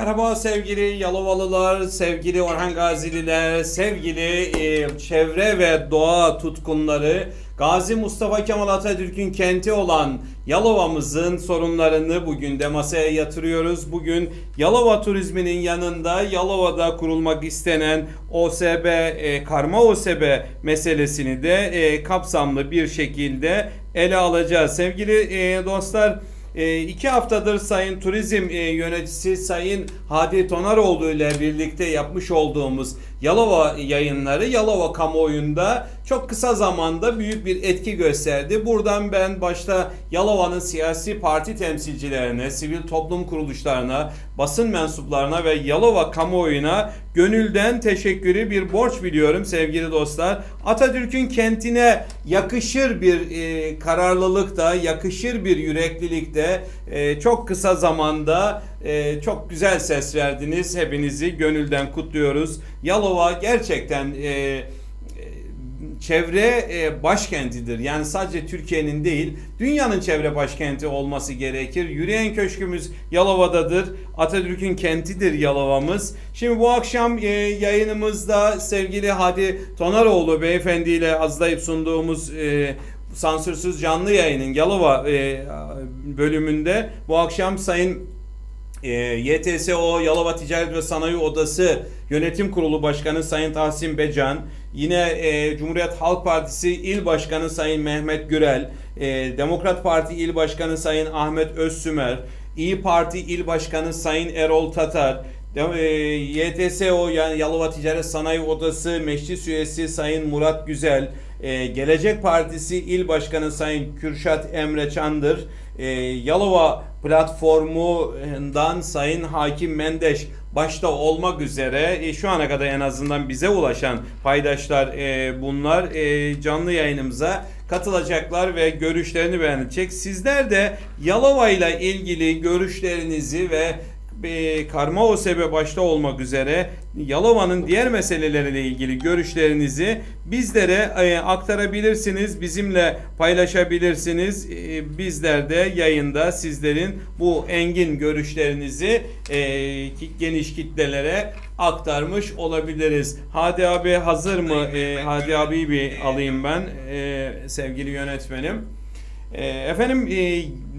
Merhaba sevgili Yalovalılar, sevgili Orhan Gazililer, sevgili e, çevre ve doğa tutkunları. Gazi Mustafa Kemal Atatürk'ün kenti olan Yalova'mızın sorunlarını bugün de masaya yatırıyoruz. Bugün Yalova turizminin yanında Yalova'da kurulmak istenen OSB, e, karma OSB meselesini de e, kapsamlı bir şekilde ele alacağız. Sevgili e, dostlar, e, iki haftadır Sayın Turizm e, Yöneticisi Sayın Hadi Tonaroğlu ile birlikte yapmış olduğumuz Yalova yayınları Yalova kamuoyunda çok kısa zamanda büyük bir etki gösterdi. Buradan ben başta Yalova'nın siyasi parti temsilcilerine, sivil toplum kuruluşlarına, basın mensuplarına ve Yalova kamuoyuna gönülden teşekkürü bir borç biliyorum sevgili dostlar. Atatürk'ün kentine yakışır bir e, kararlılıkta, yakışır bir yüreklilikte e, çok kısa zamanda e, çok güzel ses verdiniz. Hepinizi gönülden kutluyoruz. Yalova gerçekten e, çevre e, başkentidir. Yani sadece Türkiye'nin değil, dünyanın çevre başkenti olması gerekir. Yürüyen köşkümüz Yalova'dadır. Atatürk'ün kentidir Yalova'mız. Şimdi bu akşam e, yayınımızda sevgili Hadi Tonaroğlu beyefendi ile hazırlayıp sunduğumuz e, sansürsüz canlı yayının Yalova e, bölümünde bu akşam Sayın e, YTSO Yalova Ticaret ve Sanayi Odası Yönetim Kurulu Başkanı Sayın Tahsin Becan, yine e, Cumhuriyet Halk Partisi İl Başkanı Sayın Mehmet Gürel, e, Demokrat Parti İl Başkanı Sayın Ahmet Özsümer, İyi Parti İl Başkanı Sayın Erol Tatar, e, YTSO yani Yalova Ticaret Sanayi Odası Meclis Üyesi Sayın Murat Güzel, e, Gelecek Partisi İl Başkanı Sayın Kürşat Emre Çandır, e, Yalova platformundan Sayın Hakim Mendeş başta olmak üzere e, şu ana kadar en azından bize ulaşan paydaşlar e, bunlar e, canlı yayınımıza katılacaklar ve görüşlerini beğenecek. Sizler de Yalova ile ilgili görüşlerinizi ve karma OSB başta olmak üzere Yalova'nın diğer meseleleriyle ilgili görüşlerinizi bizlere e, aktarabilirsiniz, bizimle paylaşabilirsiniz. E, bizler de yayında sizlerin bu engin görüşlerinizi e, geniş kitlelere aktarmış olabiliriz. Hadi abi hazır mı? Hadi abi bir alayım ben sevgili yönetmenim. Efendim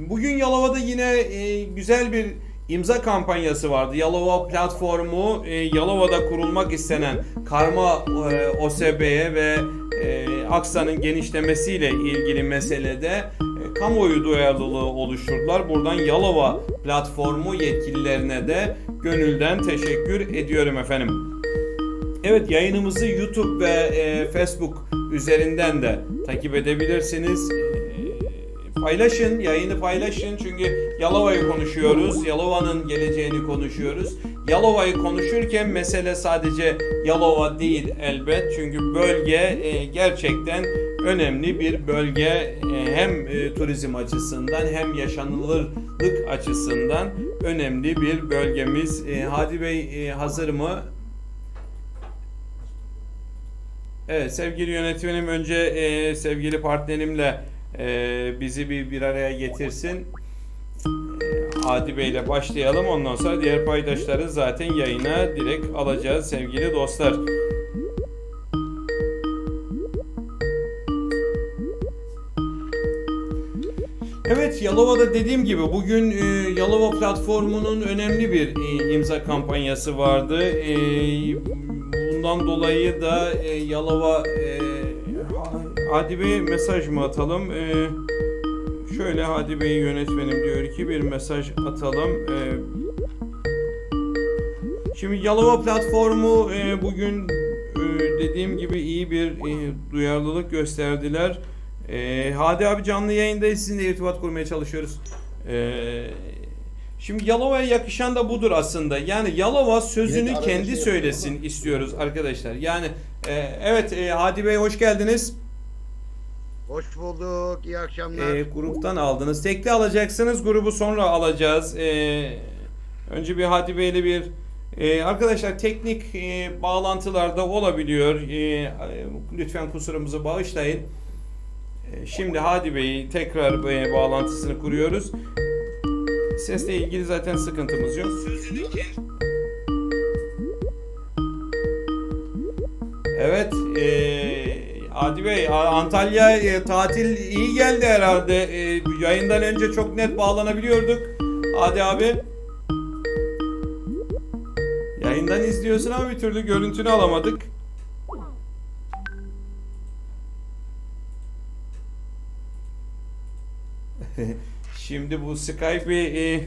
bugün Yalova'da yine güzel bir imza kampanyası vardı. Yalova platformu e, Yalova'da kurulmak istenen karma e, OSB'ye ve e, Aksa'nın genişlemesiyle ilgili meselede e, kamuoyu duyarlılığı oluşturdular. Buradan Yalova platformu yetkililerine de gönülden teşekkür ediyorum efendim. Evet yayınımızı YouTube ve e, Facebook üzerinden de takip edebilirsiniz. Paylaşın, yayını paylaşın çünkü Yalova'yı konuşuyoruz. Yalova'nın geleceğini konuşuyoruz. Yalova'yı konuşurken mesele sadece Yalova değil elbet. Çünkü bölge e, gerçekten önemli bir bölge E, hem e, turizm açısından hem yaşanılırlık açısından önemli bir bölgemiz. Hadi Bey hazır mı? Evet sevgili yönetmenim önce e, sevgili partnerimle e, bizi bir bir araya getirsin. E, Hadi Bey başlayalım ondan sonra diğer paydaşları zaten yayına direkt alacağız sevgili dostlar. Evet Yalova'da dediğim gibi bugün e, Yalova platformunun önemli bir e, imza kampanyası vardı. E, bundan dolayı da e, Yalova e, Hadi Bey mesaj mı atalım? E, şöyle Hadi Bey yönetmenim diyor ki bir mesaj atalım. E, Şimdi Yalova platformu e, bugün e, dediğim gibi iyi bir e, duyarlılık gösterdiler. E, Hadi abi canlı yayındayız. Sizinle irtibat kurmaya çalışıyoruz. E, şimdi Yalova'ya yakışan da budur aslında. Yani Yalova sözünü kendi şey söylesin istiyoruz arkadaşlar. Yani e, evet e, Hadi Bey hoş geldiniz. Hoş bulduk. İyi akşamlar. E, gruptan aldınız. Tekli alacaksınız. Grubu sonra alacağız. E, önce bir Hadi Bey'le bir e, arkadaşlar teknik e, bağlantılarda olabiliyor. E, e, lütfen kusurumuzu bağışlayın. E, şimdi Hadi Bey'i tekrar e, bağlantısını kuruyoruz. Sesle ilgili zaten sıkıntımız yok. Evet, eee Adi Bey, Antalya e, tatil iyi geldi herhalde. E, yayından önce çok net bağlanabiliyorduk. Adi abi. Yayından izliyorsun ama bir türlü görüntünü alamadık. Şimdi bu Skype e,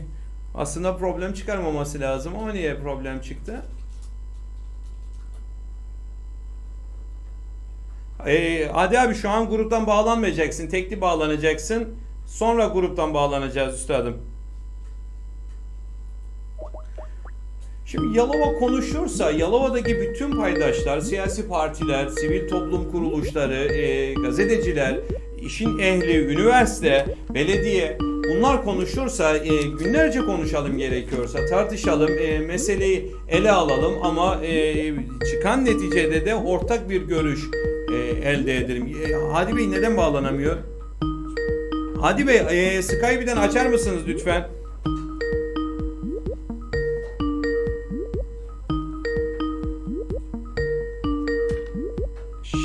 aslında problem çıkarmaması lazım ama niye problem çıktı? Ee, hadi abi şu an gruptan bağlanmayacaksın. Tekli bağlanacaksın. Sonra gruptan bağlanacağız üstadım. Şimdi Yalova konuşursa Yalova'daki bütün paydaşlar, siyasi partiler, sivil toplum kuruluşları, e, gazeteciler, işin ehli, üniversite, belediye bunlar konuşursa e, günlerce konuşalım gerekiyorsa tartışalım, e, meseleyi ele alalım ama e, çıkan neticede de ortak bir görüş e, elde edelim. E, Hadi Bey neden bağlanamıyor? Hadi Bey e, Skype'den açar mısınız lütfen?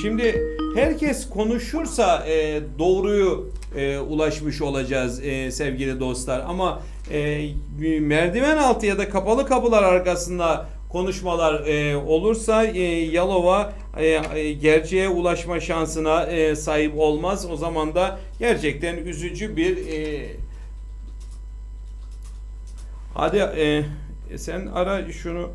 Şimdi herkes konuşursa e, doğruyu e, ulaşmış olacağız e, sevgili dostlar. Ama e, merdiven altı ya da kapalı kapılar arkasında konuşmalar e, olursa e, Yalova e, e, gerçeğe ulaşma şansına e, sahip olmaz. O zaman da gerçekten üzücü bir Hadi sen ara şunu.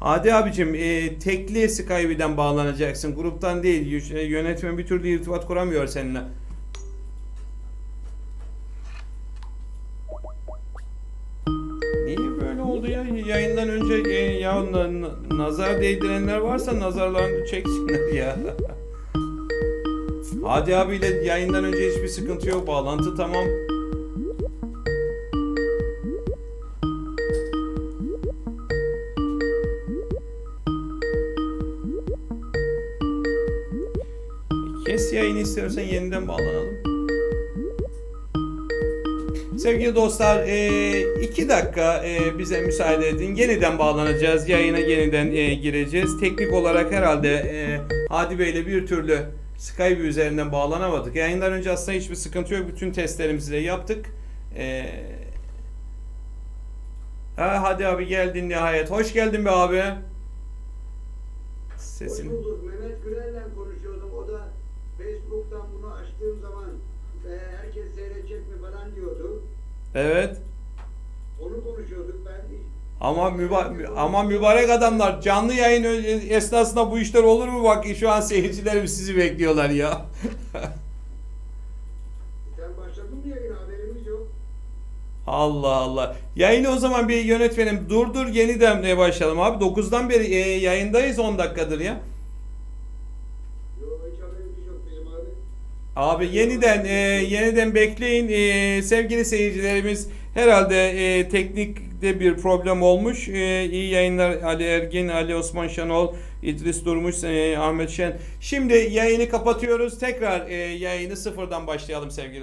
Hadi abicim e, tekli Skype'den bağlanacaksın. Gruptan değil. Yönetmen bir türlü irtibat kuramıyor seninle. Oldu ya? Yayından önce e, ya na- na- nazar değdirenler varsa nazarlarını çeksinler ya. Hadi abiyle yayından önce hiçbir sıkıntı yok. Bağlantı tamam. Kes yayını istiyorsan yeniden bağlanalım. Sevgili dostlar, e, iki dakika e, bize müsaade edin. Yeniden bağlanacağız. Yayına yeniden e, gireceğiz. Teknik olarak herhalde e, Hadi Bey ile bir türlü Skype üzerinden bağlanamadık. Yayından önce aslında hiçbir sıkıntı yok. Bütün testlerimizi de yaptık. E, ha, hadi abi geldin nihayet. Hoş geldin be abi. Sesin. Hoş bulduk. Mehmet Gürel'le konuşuyordum. O da Facebook'tan bunu açtığım zaman e, herkes seyredecek mi falan diyordu. Evet. Onu konuşuyorduk. Ben Ama müba- ama mübarek adamlar canlı yayın esnasında bu işler olur mu bak şu an seyircilerimiz sizi bekliyorlar ya. sen başladın mı yayına haberimiz yok. Allah Allah. Yayını o zaman bir yönetmenim durdur yeniden e, başlayalım abi. 9'dan beri e, yayındayız 10 dakikadır ya. Yok hiç haberimiz yok bizim abi. Abi yeniden e, yeniden bekleyin E, sevgili seyircilerimiz herhalde e, teknikte bir problem olmuş. E, iyi yayınlar Ali Ergin, Ali Osman Şenol, İdris Durmuş, e, Ahmet Şen. Şimdi yayını kapatıyoruz. Tekrar e, yayını sıfırdan başlayalım sevgili